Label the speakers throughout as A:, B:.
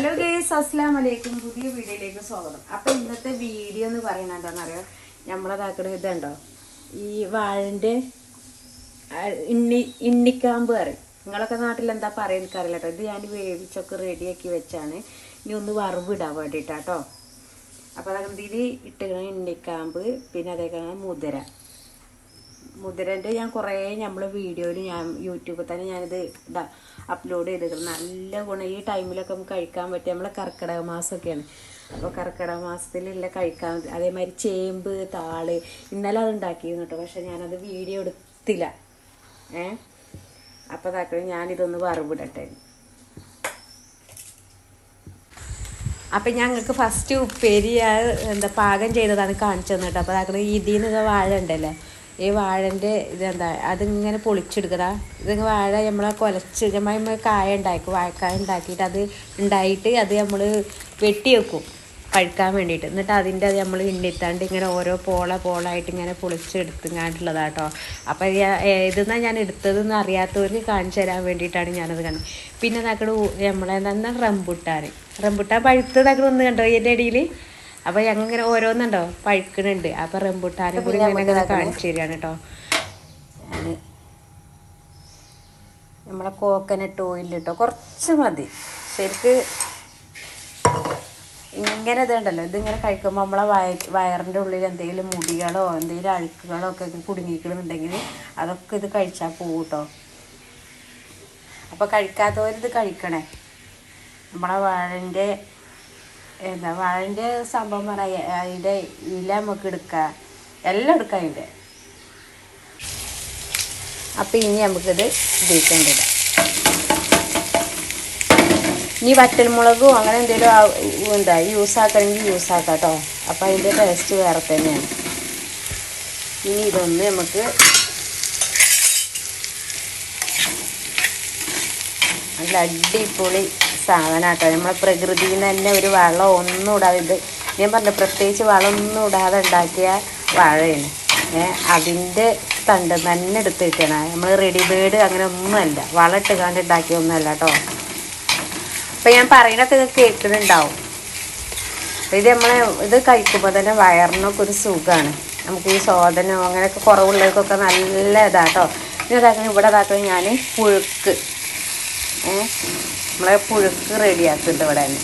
A: Hello guys അസ്ലാം വലൈക്കും പുതിയ വീഡിയോയിലേക്ക് സ്വാഗതം. അപ്പൊ ഇന്നത്തെ വീഡിയോ എന്ന് പറയുന്നത് എന്താണെന്നറിയോ നമ്മളതാക്കണ ഇതുണ്ടോ? ഈ വാഴന്റെ ആ, ഇണ്ണി ഇണ്ണിക്കാമ്പ് പറയും. നിങ്ങളൊക്കെ നാട്ടിൽ എന്താ പറയുക എനിക്കറിയില്ല കേട്ടോ. ഇത് ഞാൻ വേവിച്ചൊക്കെ റെഡിയാക്കി വെച്ചാണ്. ഇനി ഒന്ന് വറവിടാൻ വേണ്ടിയിട്ടാട്ടോ അപ്പോൾ അതൊക്കെ ഇതിൽ ഇട്ടുകണ ഇണ്ണിക്കാമ്പ് പിന്നെ അതേക്കാണ് മുതിര. മുതിരന്റെ ഞാൻ കുറേ നമ്മൾ വീഡിയോയിൽ ഞാൻ യൂട്യൂബിൽ തന്നെ ഞാനിത് ഇതാ അപ്ലോഡ് ചെയ്തിരുന്നു നല്ല ഗുണം. ഈ ടൈമിലൊക്കെ നമുക്ക് കഴിക്കാൻ പറ്റും നമ്മളെ കർക്കിടക മാസമൊക്കെയാണ്. അപ്പോൾ കർക്കിടക മാസത്തിലുള്ള കഴിക്കാൻ അതേമാതിരി ചേമ്പ് താൾ ഇന്നലെ അത് ഉണ്ടാക്കിയിരുന്നു കേട്ടോ. പക്ഷെ ഞാനത് വീഡിയോ എടുത്തില്ല. ഏ? അപ്പോൾ അതാക്കളെ ഞാനിതൊന്ന് വറവിടട്ടെ. അപ്പം ഞങ്ങൾക്ക് ഫസ്റ്റ് ഉപ്പേരി എന്താ പാകം ചെയ്തതാണ് കാണിച്ചു തന്നിട്ട് അപ്പോൾ അതാക്കണ ഇതിൽ നിന്ന് വാഴ ഉണ്ടല്ലോ? ഈ വാഴന്റെ ഇതെന്താ? അതിങ്ങനെ പൊളിച്ചെടുക്കടാ. ഇത് വാഴ നമ്മൾ കുലച്ച് നമ്മൾ കായ ഉണ്ടാക്കും. വാഴക്കായ ഉണ്ടാക്കിയിട്ട് അത് ഉണ്ടായിട്ട് അത് നമ്മൾ വെട്ടി വെക്കും. കഴിക്കാൻ വേണ്ടിയിട്ട്. എന്നിട്ട് അതിന്റെ അത് നമ്മൾ ഇണ്ണിത്താണ്ട് ഇങ്ങനെ ഓരോ പോള പോളായിട്ട് ഇങ്ങനെ പൊളിച്ചെടുത്തുങ്ങാണ്ടുള്ളതാട്ടോ. അപ്പം ഇതെന്നാ ഞാൻ എടുത്തതെന്ന് അറിയാത്തവർക്ക് കാണിച്ചു തരാൻ വേണ്ടിയിട്ടാണ് ഞാനത് കണ്ടത്. പിന്നെ നാക്കട് നമ്മളെന്താ റംബുട്ടാൻ റംബുട്ടാൻ പഴുത്തതാക്കട് ഒന്ന് കണ്ടോ? ഇതിന്റെ ഇടയിൽ അപ്പോൾ ഇങ്ങനെ ഓരോന്നുണ്ടോ? പഴുക്കണുണ്ട്. അപ്പൊ റംബുട്ടാനും കൂടി ഇങ്ങനെ കാണിച്ചു തരികയാണ് കേട്ടോ നമ്മളെ കോക്കനട്ട് ഓയിൽ കേട്ടോ കുറച്ച് മതി. ശരിക്ക് ഇങ്ങനെ ഇതുണ്ടല്ലോ. ഇതിങ്ങനെ കഴിക്കുമ്പോൾ നമ്മളെ വയ വയറിന്റെ ഉള്ളിൽ എന്തെങ്കിലും മുടികളോ എന്തെങ്കിലും അഴുക്കുകളോ ഒക്കെ കുടുങ്ങിക്കണമെന്നുണ്ടെങ്കിൽ അതൊക്കെ ഇത് കഴിച്ചാൽ പോകും കേട്ടോ അപ്പോൾ കഴിക്കാത്തവരിത് കഴിക്കണേ. നമ്മളെ വാഴന്റെ എന്താ വാഴന്റെ സംഭവം പറയാം അതിന്റെ ഇല നമുക്ക് എടുക്കാം. എല്ലാം എടുക്കാം അതിന്റെ. അപ്പം ഇനി നമുക്കിത് ഉപയോഗിക്കേണ്ടത്. ഇനി വറ്റൽമുളകും അങ്ങനെ എന്തെങ്കിലും എന്താ യൂസ് ആക്കണമെങ്കിൽ യൂസ് ആക്കാം കേട്ടോ അപ്പം അതിന്റെ ടേസ്റ്റ് വേറെ തന്നെയാണ്. ഇനി ഇതൊന്ന് നമുക്ക് നല്ല അടിപൊളി സാധനമാട്ടോ നമ്മളെ പ്രകൃതിയിൽ നിന്ന് തന്നെ ഒരു വളം ഒന്നും ഇടാതെ ഇത് ഞാൻ പറഞ്ഞു പ്രത്യേകിച്ച് വളമൊന്നും ഇടാതെ ഉണ്ടാക്കിയ വാഴയാണ്. ഏഹ് അതിന്റെ തണ്ട് തന്നെ വെക്കണം. നമ്മൾ റെഡിമെയ്ഡ് അങ്ങനെ ഒന്നുമല്ല. വളം ഇട്ടുകാണ്ട് ഉണ്ടാക്കിയ ഒന്നുമല്ല കേട്ടോ. അപ്പം ഞാൻ പറയുന്നത് കേൾക്കുന്നുണ്ടാവും. ഇത് നമ്മളെ ഇത് കഴിക്കുമ്പോൾ തന്നെ വയറിനൊക്കെ ഒരു സുഖമാണ് നമുക്ക് ഈ ശോധനോ അങ്ങനെയൊക്കെ കുറവുള്ളവർക്കൊക്കെ നല്ല ഇതാട്ടോ പിന്നെ ഇതാക്കണം ഇവിടെ ഇതാക്കണം ഞാൻ പുഴുക്ക്. ഏ നമ്മളെ പുഴുക്ക് റെഡിയാക്കുന്നുണ്ട് ഇവിടെ തന്നെ.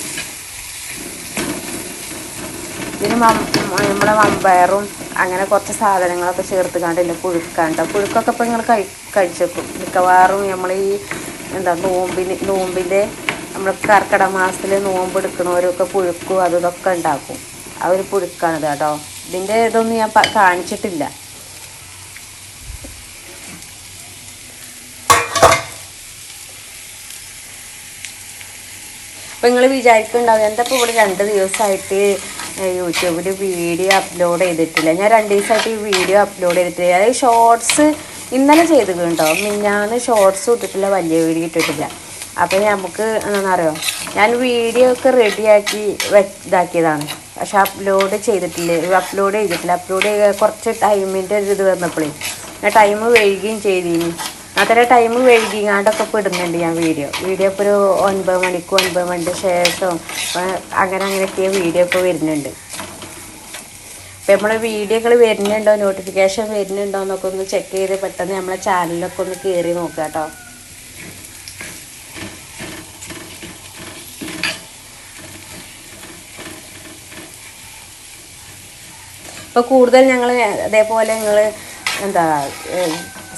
A: ഇതിന് നമ്മളെ വമ്പയറും അങ്ങനെ കുറച്ച് സാധനങ്ങളൊക്കെ ചേർത്ത് കണ്ടില്ല പുഴുക്കാണ്ട്. പുഴുക്കൊക്കെ ഇപ്പം നിങ്ങൾ കഴി കഴിച്ചേക്കും. മിക്കവാറും നമ്മൾ ഈ എന്താ നോമ്പിന് നോമ്പിന്റെ നമ്മൾ കർക്കിടക മാസത്തിൽ നോമ്പ് എടുക്കണവരൊക്കെ പുഴുക്കും അതും ഇതൊക്കെ ഉണ്ടാക്കും. ആ ഒരു പുഴുക്കാണിത് കേട്ടോ. ഇതിന്റെ ഇതൊന്നും ഞാൻ കാണിച്ചിട്ടില്ല. അപ്പം നിങ്ങൾ വിചാരിക്കുന്നുണ്ടാവും എന്താ ഇപ്പോൾ ഇവിടെ രണ്ട് ദിവസമായിട്ട് യൂട്യൂബിൽ വീഡിയോ അപ്ലോഡ് ചെയ്തിട്ടില്ല. ഞാൻ രണ്ട് ദിവസമായിട്ട് ഈ വീഡിയോ അപ്ലോഡ് ചെയ്തിട്ടില്ല. അതായത് ഷോർട്സ് ഇന്നലെ ചെയ്തിട്ടുണ്ടോ മിന്നാന്ന് ഷോർട്സ് ഇട്ടിട്ടില്ല വലിയ വീഡിയോ ഇട്ടിട്ടില്ല. അപ്പം നമുക്ക് എന്താണെന്നറിയോ ഞാൻ വീഡിയോ ഒക്കെ റെഡിയാക്കി ഇതാക്കിയതാണ്. പക്ഷെ അപ്ലോഡ് ചെയ്തിട്ടില്ല. അപ്ലോഡ് ചെയ്തിട്ടില്ല. അപ്ലോഡ് കുറച്ച് ടൈമിന്റെ ഒരു ഇത് വന്നപ്പോഴേ ഞാൻ ടൈം വൈകുകയും ചെയ്തിനി. അത്ര ടൈം വൈകിങ്ങാണ്ടൊക്കെ പെടുന്നുണ്ട് ഞാൻ വീഡിയോ വീഡിയോ ഇപ്പോൾ ഒരു ഒൻപത് മണിക്ക് ഒൻപത് മണിക്ക് ശേഷം അങ്ങനെ അങ്ങനെയൊക്കെ വീഡിയോ ഇപ്പോൾ വരുന്നുണ്ട്. അപ്പോൾ നമ്മളെ വീഡിയോകൾ വരുന്നുണ്ടോ നോട്ടിഫിക്കേഷൻ വരുന്നുണ്ടോ എന്നൊക്കെ ഒന്ന് ചെക്ക് ചെയ്ത് പെട്ടെന്ന് നമ്മളെ ചാനലിലൊക്കെ ഒന്ന് കയറി നോക്കുക കേട്ടോ. ഇപ്പോൾ കൂടുതൽ ഞങ്ങൾ അതേപോലെ ഞങ്ങൾ എന്താ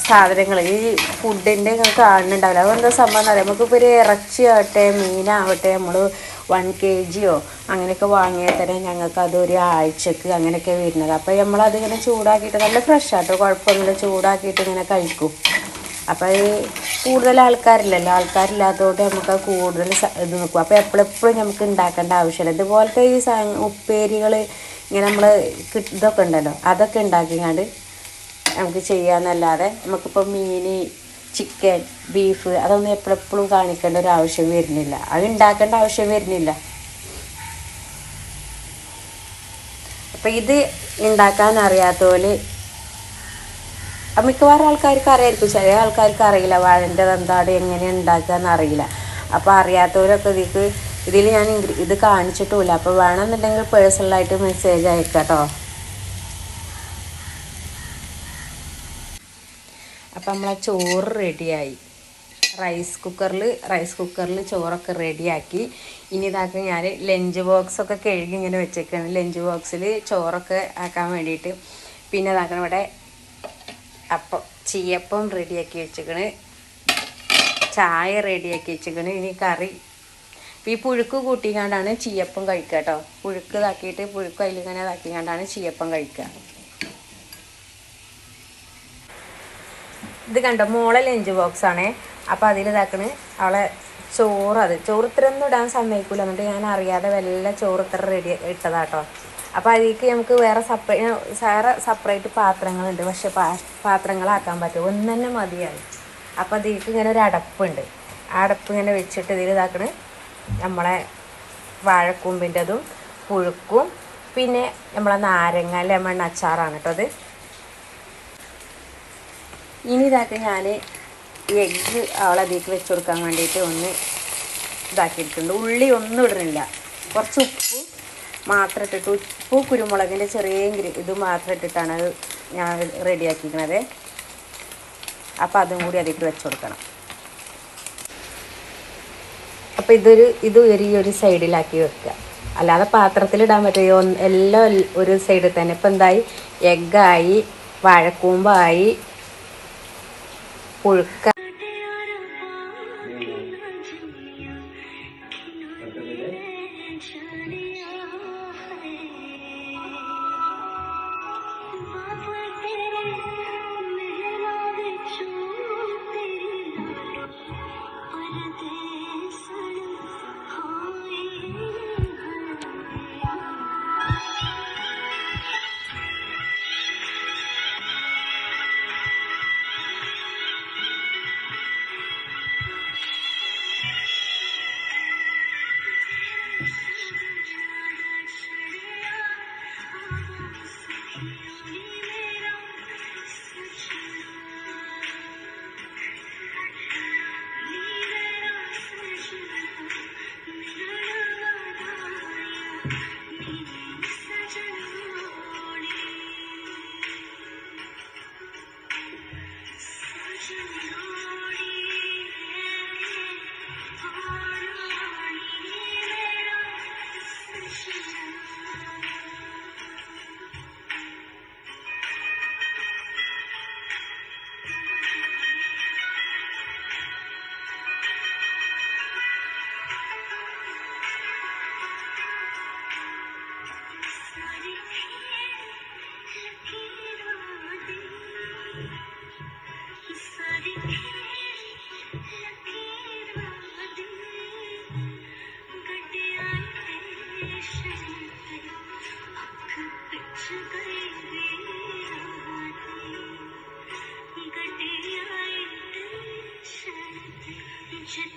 A: സാധനങ്ങൾ ഈ ഫുഡിന്റെ ഒക്കെ കാണുന്നുണ്ടാവില്ല. അതെന്താ സംഭവം എന്ന് പറയാം നമുക്കിപ്പോൾ ഒരു ഇറച്ചി ആവട്ടെ മീനാവട്ടെ നമ്മൾ വൺ കെ ജിയോ അങ്ങനെയൊക്കെ വാങ്ങിയാൽ തന്നെ ഞങ്ങൾക്ക് അതൊരു ആഴ്ചക്ക് അങ്ങനെയൊക്കെ വരുന്നത്. അപ്പോൾ നമ്മളതിങ്ങനെ ചൂടാക്കിയിട്ട് നല്ല ഫ്രഷ് ആട്ടോ. കുഴപ്പമൊന്നുമില്ല. ചൂടാക്കിയിട്ട് ഇങ്ങനെ കഴിക്കും. അപ്പോൾ ഈ കൂടുതൽ ആൾക്കാരില്ലല്ലോ. ആൾക്കാരില്ലാത്തതുകൊണ്ട് നമുക്ക് കൂടുതൽ ഇത് നിൽക്കും അപ്പോൾ എപ്പോഴെപ്പോഴും നമുക്ക് ഉണ്ടാക്കേണ്ട ആവശ്യമില്ല. ഇതുപോലത്തെ ഈ സാ ഉപ്പേരികൾ ഇങ്ങനെ നമ്മൾ ഇതൊക്കെ ഉണ്ടല്ലോ. അതൊക്കെ ഉണ്ടാക്കിങ്ങാണ്ട് നമുക്ക് ചെയ്യാന്നല്ലാതെ നമുക്കിപ്പോൾ മീൻ ചിക്കൻ ബീഫ് അതൊന്നും എപ്പോഴെപ്പോഴും കാണിക്കേണ്ട ഒരു ആവശ്യം വരുന്നില്ല. അത് ഉണ്ടാക്കേണ്ട ആവശ്യം വരുന്നില്ല. അപ്പം ഇത് ഉണ്ടാക്കാൻ അറിയാത്തപോലെ മിക്കവാറും ആൾക്കാർക്ക് അറിയായിരിക്കും. ചില ആൾക്കാർക്ക് അറിയില്ല വാഴന്റെ എന്താണ് എങ്ങനെ ഉണ്ടാക്കുക അറിയില്ല. അപ്പോൾ അറിയാത്തവരൊക്കെ ഇതിക്ക് ഇതിൽ ഞാൻ ഇത് കാണിച്ചിട്ടുമില്ല അപ്പോൾ വേണമെന്നുണ്ടെങ്കിൽ പേഴ്സണലായിട്ട് മെസ്സേജ് അയക്കാം കേട്ടോ അപ്പം നമ്മളെ ചോറ് റെഡിയായി. റൈസ് കുക്കറിൽ റൈസ് കുക്കറിൽ ചോറൊക്കെ റെഡിയാക്കി. ഇനി ഇതാക്കി ഞാൻ ലഞ്ച് ബോക്സൊക്കെ കഴുകി ഇങ്ങനെ വെച്ചേക്കാണ്. ലഞ്ച് ബോക്സിൽ ചോറൊക്കെ ആക്കാൻ വേണ്ടിയിട്ട്. പിന്നെ ഇതാക്കണം ഇവിടെ അപ്പം ചീയപ്പം റെഡിയാക്കി വെച്ചേക്കണ്. ചായ റെഡിയാക്കി വെച്ചേക്കണ്. ഇനി കറി. ഈ പുഴുക്ക് കൂട്ടിക്കാണ്ടാണ് ചീയപ്പം കഴിക്കുക കേട്ടോ പുഴുക്ക് ഇതാക്കിയിട്ട് പുഴുക്ക് അതിലിങ്ങനെ ഇതാക്കിക്കാണ്ടാണ് ചീയപ്പം കഴിക്കുക ഇത് കണ്ടോ? മോളെ ലഞ്ച് ബോക്സ് ആണേ. അപ്പോൾ അതിൽ ഇതാക്കണ്. അവളെ ചോറ് അത്. ചോറ് ഇടാൻ സമ്മതിക്കില്ല എന്നിട്ട് ഞാൻ അറിയാതെ വല്ല ചോറ് ഇത്ര റെഡി ഇട്ടതാട്ടോ. അപ്പോൾ അതിലേക്ക് നമുക്ക് വേറെ സെപ്പറേറ്റ് വേറെ സെപ്പറേറ്റ് പാത്രങ്ങളുണ്ട്. പക്ഷെ പാ പാത്രങ്ങളാക്കാൻ പറ്റും. ഒന്ന് തന്നെ മതിയാണ് അപ്പോൾ അതിലേക്ക് ഇങ്ങനെ ഒരു അടപ്പുണ്ട്. ആ അടപ്പ് ഇങ്ങനെ വെച്ചിട്ട് ഇതിൽ ഇതാക്കണ്. നമ്മളെ വാഴക്കൂമ്പിന്റെതും പുഴുക്കും പിന്നെ നമ്മളെ നാരങ്ങ ലെമൺ അച്ചാറാണ് കേട്ടോ അത്. ഇനി ഇതാക്കി ഞാൻ എഗ്ഗ് അവളതിലേക്ക് വെച്ച് കൊടുക്കാൻ വേണ്ടിയിട്ട് ഒന്ന് ഇതാക്കിയിട്ടുണ്ട്. ഉള്ളി ഒന്നും ഇടുന്നില്ല. കുറച്ച് ഉപ്പ് മാത്രം ഇട്ടിട്ട് ഉപ്പ് കുരുമുളകിന്റെ ചെറിയ ഇത് മാത്രം ഇട്ടിട്ടാണ് അത് ഞാൻ റെഡിയാക്കിയിരിക്കുന്നത് അപ്പോൾ അതും കൂടി അതിലേക്ക് വെച്ച് കൊടുക്കണം. അപ്പോൾ ഇതൊരു ഇത് ഒരു ഈ ഒരു സൈഡിലാക്കി വെക്കുക. അല്ലാതെ പാത്രത്തിലിടാൻ പറ്റുമോ എല്ലാം ഒരു- സൈഡിൽ തന്നെ. ഇപ്പം എന്തായി? എഗ്ഗായി വാഴക്കൂമ്പായി ഒഴുക്ക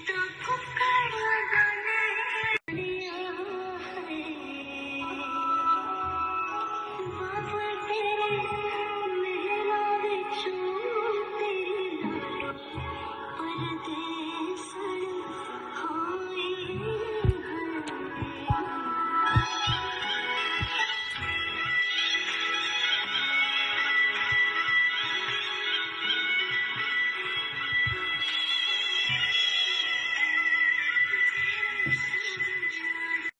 A: Terkukah?